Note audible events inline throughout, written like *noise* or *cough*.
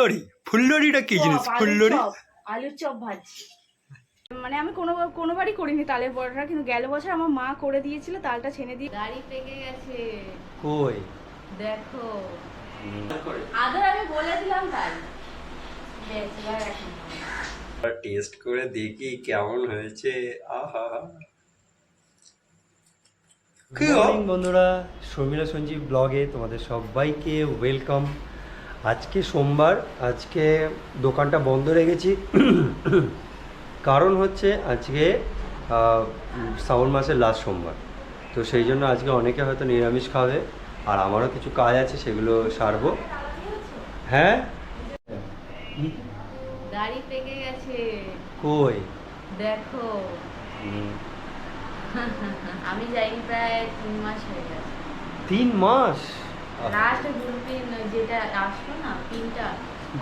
ফুল্লরি ফুল্লরিটা কি জিনিস? ফুল্লরি চপ, আলুর চপ ভাজছি মানে আমি কোনো কোনোবারই করিনি তালের বড়াটা কিন্তু গেল বছর আমার মা করে দিয়েছিল তালটা ছেনে দিয়ে গাড়ি পেকে গেছে। কই? দেখো। আদর আমি বলে দিলাম তাই। টেস্ট করে দেখি কেমন হয়েছে। আহা। কি বন্ধুরা। শর্মিলা সঞ্জীব ব্লগে তোমাদের সবাইকে ওয়েলকাম আজকে সোমবার আজকে দোকানটা বন্ধ রেখেছি কারণ হচ্ছে আজকে শ্রাবণ মাসের লাস্ট সোমবার। তো সেই জন্য আজকে অনেকে হয়তো নিরামিষ খাবে আর আমারও কিছু কাজ আছে সেগুলো সারবো। হ্যাঁ? গাড়ি পেকে গেছে। কই? দেখো। *laughs* আমি যাইনি প্রায় তিন মাস হয়ে গেছে। তিন মাস? লাস্ট গুগল পিন যেটা আসলো না পিনটা?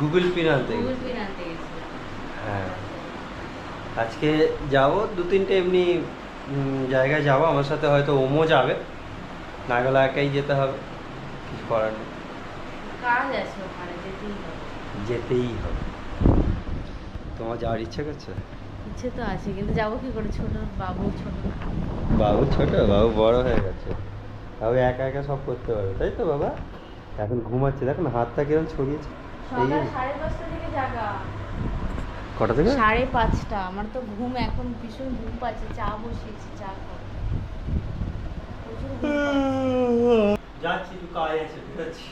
গুগল পিন আনতে গুগল পিন আনতে হ্যাঁ। আজকে যাব দু তিনটে এমনি জায়গায় যাব। আমার সাথে হয়তো ওমো যাবে। না গেলে একাই যেতে হবে। কিছু করার নেই। কাজ আছে ওখানে যেতেই হবে। যেতেই হবে। তোমার যাওয়ার ইচ্ছে করছে? ইচ্ছে তো আছে কিন্তু যাব কি করে? ছোট বাবু ছোট বাবু ছোট বাবু বড় হয়ে গেছে। বাবু একা একা সব করতে পারবে তাই তো বাবা? এখন ঘুমাচ্ছে দেখো না হাতটা কিরম ছড়িয়েছে। এই সাড়ে পাঁচটা থেকে জাগা। কটা থেকে? সাড়ে পাঁচটা আমার তো ঘুম এখন ভীষণ ঘুম পাচ্ছে চা বসিয়েছি চা খাব। প্রচুর ঘুম পাচ্ছে। যাচ্ছি একটু কাজ আছে ঠিক আছে।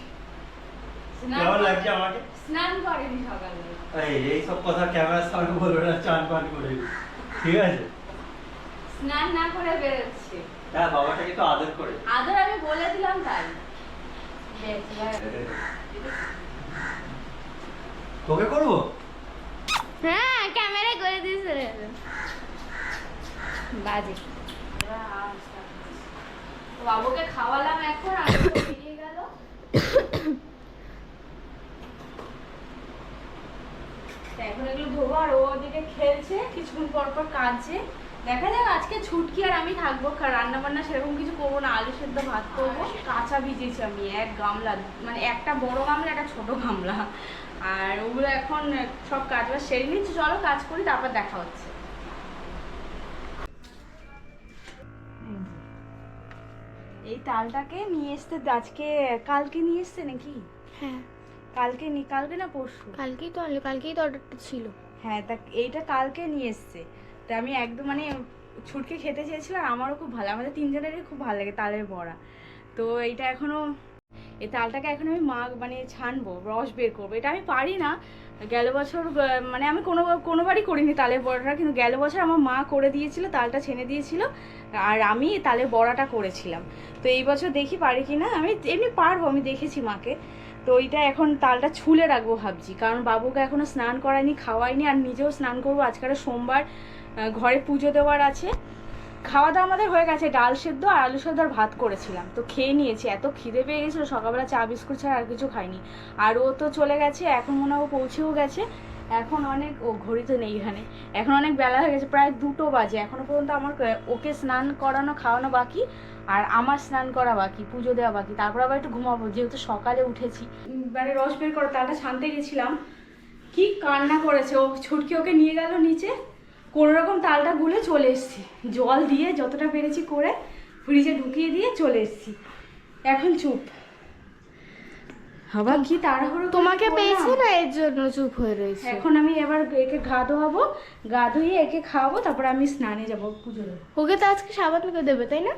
স্নান কেমন করে- লাগছে আমাকে? স্নান করেনি সকালে। এই এই সব কথা ক্যামেরার সামনে বলব না চান পান করে। ঠিক আছে। স্নান না করে বেরোচ্ছে। হ্যাঁ বাবাটাকে তো আদর করে। আদর আমি বলে দিলাম তাই। তোকে করব? হ্যাঁ ক্যামেরায় করে দিয়েছে রে। বাজে। বাবুকে খাওয়ালাম এখন আর বেরিয়ে গেল। এখন এগুলো ধোবো আর ও ওদিকে খেলছে কিছুক্ষণ পর পর কাঁদছে। দেখা যাক আজকে ছুটকি আর আমি থাকব রান্না বান্না সেরকম কিছু করব না আলু সেদ্ধ ভাত করব। কাঁচা ভিজেছি আমি এক গামলা মানে একটা বড় গামলা একটা ছোট গামলা। আর ওগুলো এখন সব কাজ বাজ সেরে নিচ্ছি চলো কাজ করি তারপর দেখা হচ্ছে। এই তালটাকে নিয়ে এসতে আজকে কালকে নিয়ে এসছে নাকি? হ্যাঁ। কালকে নি কালকে না পরশু? কালকেই তো কালকেই তো অর্ডারটা ছিল। হ্যাঁ তা এইটা কালকে নিয়ে এসছে। তা আমি একদম মানে ছুটকে খেতে চেয়েছিলাম আমারও খুব ভালো, আমাদের তিনজনেরই খুব ভালো লাগে তালের বড়া। তো এইটা এখনও, এই তালটাকে এখন আমি মা মানে ছানবো, রস বের করব। এটা আমি পারি না, গেল বছর মানে আমি কোনো, কোনোবারই করিনি তালের বড়াটা, কিন্তু গেল বছর আমার মা করে দিয়েছিল, তালটা ছেনে দিয়েছিল, আর আমি তালের বড়াটা করেছিলাম। তো এই বছর দেখি পারি কি না, আমি এমনি পারব, আমি দেখেছি মাকে। তো ওইটা এখন তালটা ছুলে রাখব ভাবছি, কারণ বাবুকে এখনও স্নান করায়নি খাওয়াইনি আর নিজেও স্নান করব আজকাল সোমবার। ঘরে পুজো দেওয়ার আছে। খাওয়া দাওয়া আমাদের হয়ে গেছে, ডাল সেদ্ধ আর আলু সেদ্ধ আর ভাত করেছিলাম। তো খেয়ে নিয়েছি, এত খিদে পেয়ে গেছিল, সকালবেলা চা, বিস্কুট ছাড়া আর কিছু খাইনি। আর ও তো চলে গেছে, এখন মনে হয় পৌঁছেও গেছে। এখন অনেক, ও ঘড়ি তো নেই এখানে। এখন অনেক বেলা হয়ে গেছে, প্রায় দুটো বাজে। এখনও পর্যন্ত আমার ওকে স্নান করানো, খাওয়ানো বাকি, আর আমার স্নান করা বাকি, পুজো দেওয়া বাকি। তারপর আবার একটু ঘুমাবো, যেহেতু সকালে উঠেছি। মানে রস বের করে তালটা ছানতে গেছিলাম। কি কান্না করেছে ও, ছুটকি ওকে নিয়ে গেল নিচে। কোনো রকম তালটা গুলে চলে এসেছি। জল দিয়ে যতটা পেরেছি করে ফ্রিজে ঢুকিয়ে দিয়ে চলে এসেছি। এখন চুপ। আবার কি তাড়াহুড়ো তোমাকে। পেয়েছে না এর জন্য চুপ হয়ে রয়েছে? এখন আমি এবার একে গা ধোয়াবো গা ধুয়ে একে খাওয়াবো তারপর আমি স্নানে যাব পুজো ওকে তো আজকে সাবান মেখে দেবে তাই না?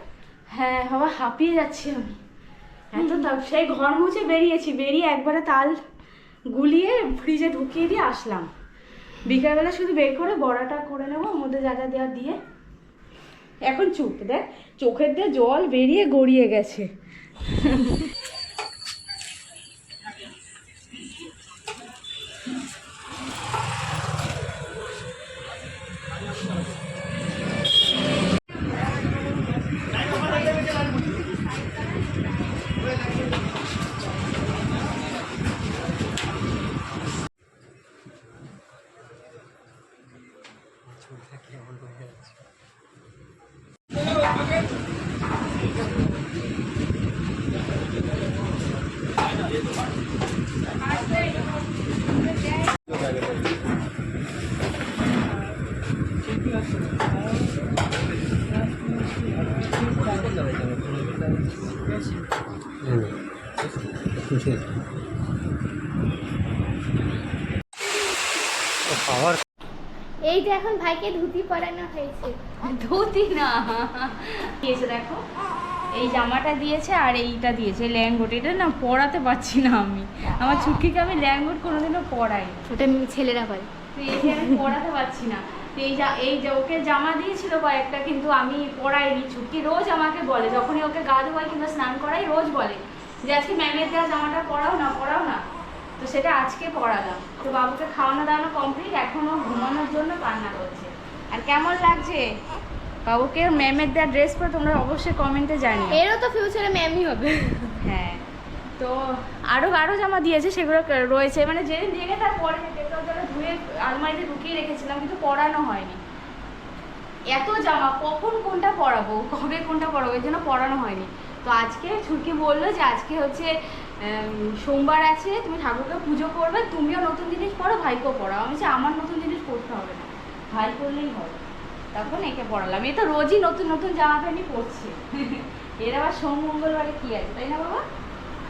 হ্যাঁ বাবা হাঁপিয়ে যাচ্ছি আমি। এত তাপ সেই ঘর মুছে বেরিয়েছি বেরিয়ে একবারে তাল গুলিয়ে ফ্রিজে ঢুকিয়ে দিয়ে আসলাম। বিকালবেলা শুধু বের করে বড়াটা করে নেব, ওর মধ্যে যা যা দেওয়া দিয়ে। এখন চুপ দেখ, চোখের দিয়ে জল বেরিয়ে গড়িয়ে গেছে। এই যে এখন ভাইকে ধুতি পরানো হয়েছে। ধুতি না। দিয়েছে দেখো এই জামাটা দিয়েছে আর এইটা দিয়েছে ল্যাঙ্গোট। এটা না পরাতে পারছি না আমি। আমার ছুটকিকে আমি ল্যাঙ্গোট কোনোদিনও পরাই ওটা ছেলেরা করে তো এই যে আমি পরাতে পারছি না। এই যা এই যে ওকে জামা দিয়েছিল কয়েকটা কিন্তু আমি পরাইনি ছুটকি রোজ আমাকে বলে যখনই ওকে গা ধোয়াই কিংবা স্নান করাই রোজ বলে যে আজকে ম্যামের দেওয়া জামাটা পরাও না পরাও না। তো সেটা আজকে পড়ালাম। তো বাবুকে খাওয়ানো দাওয়ানো কমপ্লিট এখনও ঘুমানোর জন্য কান্না করছে। আর কেমন লাগছে? বাবুকে ম্যামের দেওয়া ড্রেস পরে তোমরা অবশ্যই কমেন্টে জানিও। এরও তো ফিউচারে ম্যামই হবে। হ্যাঁ তো আরও আরও জামা দিয়েছে সেগুলো রয়েছে। মানে যেদিন দিয়ে গেছে তার পরে থেকে তো ধুয়ে আলমারিতে ঢুকিয়ে রেখেছিলাম কিন্তু পরানো হয়নি। এত জামা কখন কোনটা পরাবো কবে কোনটা পরাবো এর জন্য পরানো হয়নি। তো আজকে ছুটকি বলল যে আজকে হচ্ছে সোমবার আছে, তুমি ঠাকুরকে পুজো করবে, তুমিও নতুন জিনিস পড়ো ভাইকেও পড়াও আমি আমার নতুন জিনিস পড়তে হবে না। ভাই করলেই হবে। তখন একে পড়ালাম। এ তো রোজই নতুন নতুন জামা প্যান্টই পরছে। এর আবার সোম, মঙ্গলবারে কি আছে, তাই না বাবা?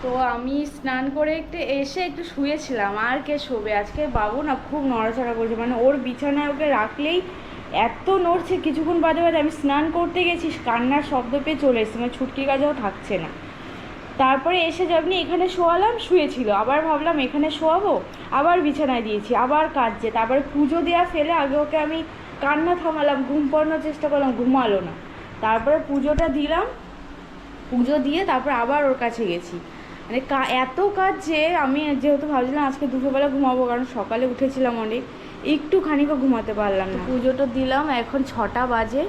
তো আমি স্নান করে একটু এসে একটু শুয়েছিলাম। আর কে শোবে? আজকে বাবু না খুব নড়াচড়া করছে। মানে ওর বিছানায় ওকে রাখলেই এত নড়ছে। কিছুক্ষণ বাদে বাদে আমি স্নান করতে গেছি, কান্নার শব্দ পেয়ে চলে এসেছি। মানে ছুটকি কাজেও থাকছে না। তারপরে এসে যখন এখানে শোয়ালাম, শুয়েছিল। আবার ভাবলাম এখানে শোয়াবো, আবার বিছানায় দিয়েছি, আবার কাঁদছে। তারপরে পুজো দেওয়া ফেলে আগে ওকে আমি কান্না থামালাম, ঘুম পড়ানোর চেষ্টা করলাম, ঘুমালো না। তারপরে পুজোটা দিলাম, পুজো দিয়ে তারপর আবার ওর কাছে গেছি। মানে এত কাজ যে আমি যেহেতু ভাবছিলাম আজকে দুপুরবেলা ঘুমাবো, কারণ সকালে উঠেছিলাম অনেক একটুখানিকও ঘুমাতে পারলাম না। পুজোটা দিলাম, এখন ছটা বাজে।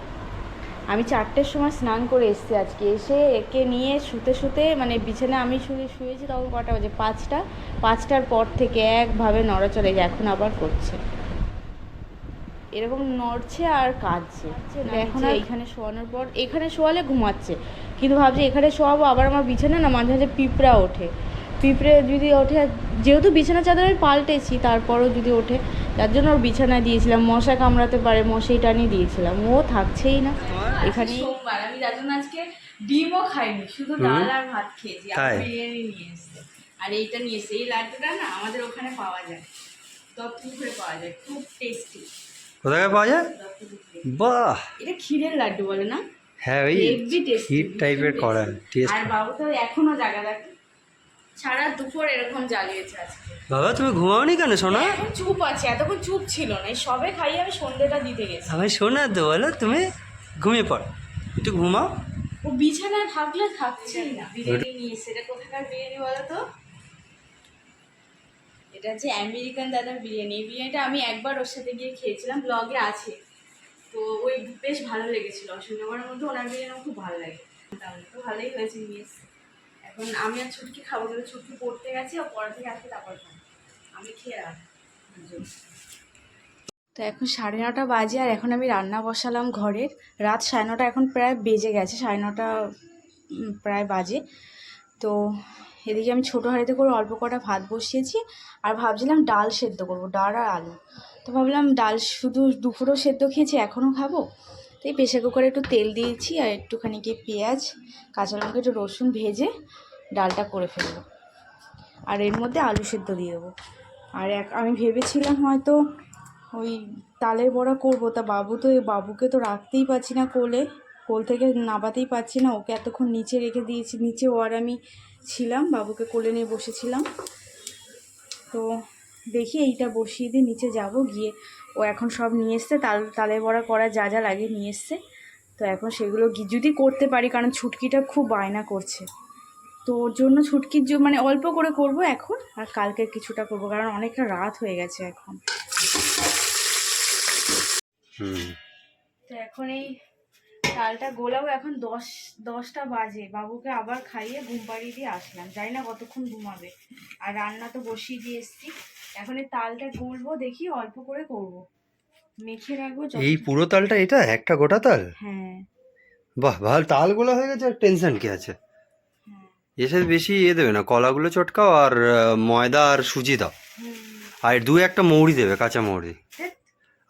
আমি চারটের সময় স্নান করে এসেছি আজকে। এসে একে নিয়ে শুতে শুতে মানে বিছানায় আমি শুয়ে শুয়েছি তখন কটা বাজে? পাঁচটা। পাঁচটার পর থেকে একভাবে নড়াচড়ে এখন আবার করছে। এরকম নড়ছে আর কাঁদছে। এখন এখানে শোয়ানোর পর এখানে শোয়ালে ঘুমাচ্ছে। কিন্তু ভাবছি এখানে শোয়াবো আবার আমার বিছানা না মাঝে মাঝে পিঁপড়া ওঠে। পিঁপড়ে যদি ওঠে যেহেতু বিছানা চাদর আমি পাল্টেছি তারপরও যদি ওঠে তার জন্য ওর বিছানায় দিয়েছিলাম মশা কামড়াতে পারে মশাই টানি দিয়েছিলাম। ও থাকছেই না। এখানে সোমবার আমি যার জন্য আজকে ডিমও খাইনি শুধু ডাল আর ভাত খেয়েছি। আর বিরিয়ানি নিয়ে এসছে। আর এইটা নিয়ে এসছে। এই লাড্ডুটা না আমাদের ওখানে পাওয়া যায়। দত্তপুকুরে পাওয়া যায়। খুব টেস্টি কোথায় পাওয়া যায়? বাহ! এটা ক্ষীরের লাড্ডু বলে না? হ্যাঁ ওই হিট টাইপের করা টেস্ট আর বাবু তো এখনও জায়গা দেখ। সারা দুপুর এরকম জ্বালিয়েছে আজকে। বাবা তুমি ঘুমাওনি কেন সোনা? এখন চুপ আছে এতক্ষণ চুপ ছিল না। এই সবে খাইয়ে আমি সন্ধ্যেটা দিতে গেছি। আমি তো বলো তুমি ঘুমিয়ে পড়ো। একটু ঘুমাও। ও বিছানায় থাকলে থাকছেই না। বিরিয়ানি নিয়ে এসে এটা কোথাকার বিরিয়ানি বলো তো? এটা হচ্ছে আমেরিকান দাদার বিরিয়ানি। এই বিরিয়ানিটা আমি একবার ওর সাথে গিয়ে খেয়েছিলাম ব্লগে আছে। তো ওই বেশ ভালো লেগেছিল অসুবিধা মধ্যে ওনার বিরিয়ানি আমার খুব ভালো লাগে। তাহলে তো ভালোই হয়েছে নিয়ে এখন আমি আর ছুটকি খাব কিন্তু ছুটকি পড়তে গেছে ও পড়া থেকে আসতে তারপর আমি খেয়ে তো এখন সাড়ে নটা বাজে, আর এখন আমি রান্না বসালাম ঘরের। রাত সাড়ে নটা, এখন প্রায় বেজে গেছে, সাড়ে নটা প্রায় বাজে। তো এদিকে আমি ছোটো হাঁড়িতে করে অল্প কটা ভাত বসিয়েছি, আর ভাবছিলাম ডাল সেদ্ধ করব, ডাল আর আলু। তো ভাবলাম ডাল শুধু দুপুরও সেদ্ধ খেয়েছি, এখনও খাব? তো এই প্রেশার কুকারে একটু তেল দিয়েছি, আর একটুখানি কি পেঁয়াজ কাঁচা লঙ্কা একটু রসুন ভেজে ডালটা করে ফেলব। আর এর মধ্যে আলু সেদ্ধ দিয়ে দেবো। আর এক, আমি ভেবেছিলাম হয়তো ওই তালের বড়া করব, তা বাবু তো, বাবুকে তো রাখতেই পারছি না কোলে। কোল থেকে নাবাতেই পারছি না, ওকে এতক্ষণ নিচে রেখে দিয়েছি। নিচে আর আমি ছিলাম, বাবুকে কোলে নিয়ে বসেছিলাম। তো দেখি এইটা বসিয়ে দিয়ে নিচে যাব, গিয়ে ও এখন সব নিয়ে এসছে, তাল, তালের বড়া করা যা যা লাগে নিয়ে এসছে। তো এখন সেগুলো যদি করতে পারি, কারণ ছুটকিটা খুব বায়না করছে। তো ওর জন্য ছুটকির মানে অল্প করে করব এখন আর কালকে কিছুটা করব কারণ অনেকটা রাত হয়ে গেছে এখন। তো এখন এই চালটা গোলাও এখন দশ দশটা বাজে। বাবুকে আবার খাইয়ে ঘুম পাড়িয়ে দিয়ে আসলাম। জানি না কতক্ষণ ঘুমাবে। আর রান্না তো বসিয়ে দিয়ে এসছি। এখন এই তালটা গলবো দেখি অল্প করে করব। মেখে রাখব এই পুরো তালটা এটা? একটা গোটা তাল? হ্যাঁ। বাহ ভালো তালগুলো হয়ে গেছে আর টেনশন কি আছে? এসে বেশি ইয়ে দেবে না কলাগুলো চটকাও আর ময়দা আর সুজি দাও। আর দু একটা মৌরি দেবে কাঁচা মৌরি।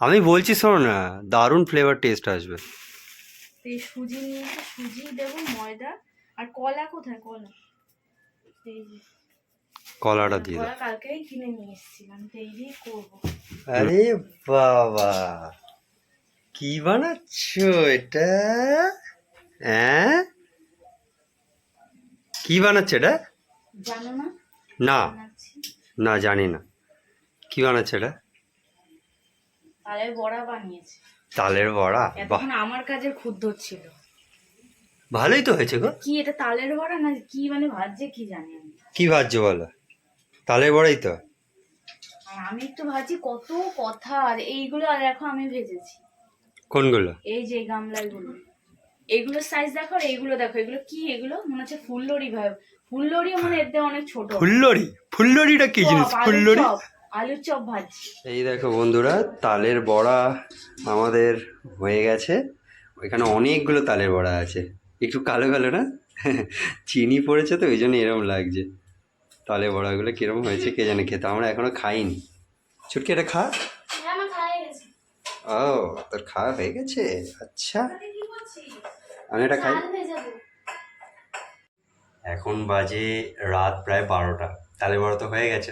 আমি বলছি শোনো না দারুণ ফ্লেভার টেস্ট আসবে। এই সুজি নিয়ে সুজি দেবো ময়দা। আর কলা কোথায়? কলা। কলাটা দিয়ে দাও। কালকেই কিনে নিয়ে এসেছিলাম তো এই দিয়ে করব। আরে বাবা কি বানাচ্ছ এটা? হ্যাঁ কি বানাচ্ছ এটা? জানো না? না। না জানি না। কি বানাচ্ছ এটা? তালের বড়া বানিয়েছে। তালের বড়া? বাহ। এতক্ষণ আমার কাজের ভালোই তো হয়েছে গো। কি এটা তালের বড়া না কি মানে ভাজছে কি জানি আমি। কি ভাবছ বলো? তালের বড়াই তো। আর আমি একটু ভাজি কত কথা। আর এইগুলো আর দেখো আমি ভেজেছি। কোনগুলো? এই যে গামলাগুলো। এগুলোর সাইজ দেখো আর এইগুলো দেখো। এগুলো কি? এগুলো মনে হচ্ছে ফুললড়ি ভাই। ফুললড়িও মানে এর থেকে অনেক ছোট। ফুল্লরি ফুল্লরিটা কি জিনিস? ফুল্লরি চপ, আলুর চপ ভাজছি এই দেখো বন্ধুরা তালের বড়া আমাদের হয়ে গেছে। ওইখানে অনেকগুলো তালের বড়া আছে। একটু কালো কালো না? *laughs* চিনি পড়েছে তো ওই জন্য এরম লাগছে। তালের বড়াগুলো কিরম হয়েছে কে জানে খেতে আমরা এখনও খাইনি। ছুটকি এটা খা। হ্যাঁ হয়ে ও তোর খাওয়া হয়ে গেছে? আচ্ছা। আমি এটা খাই। এখন বাজে রাত প্রায় বারোটা। তালের বড়া তো হয়ে গেছে।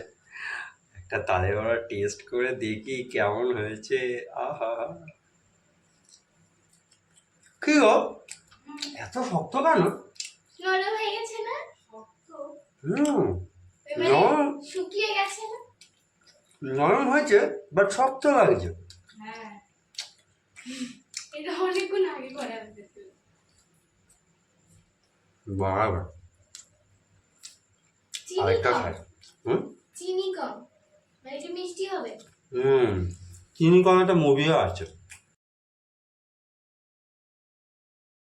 একটা তালের বড়া টেস্ট করে দেখি কেমন হয়েছে। আহা। কি গো? এত শক্ত কেন? নরম হয়ে গেছে না? হুম। নরম। শুকিয়ে গেছে না? নরম হয়েছে বাট শক্ত লাগছে। হ্যাঁ। এটা অনেকক্ষণ আগে করা হয়েছে বাবা চিনি আরেকটা খাই। হুম? চিনি কম। মানে মিষ্টি হবে। হুম। চিনি কম একটা মুভিও আছে।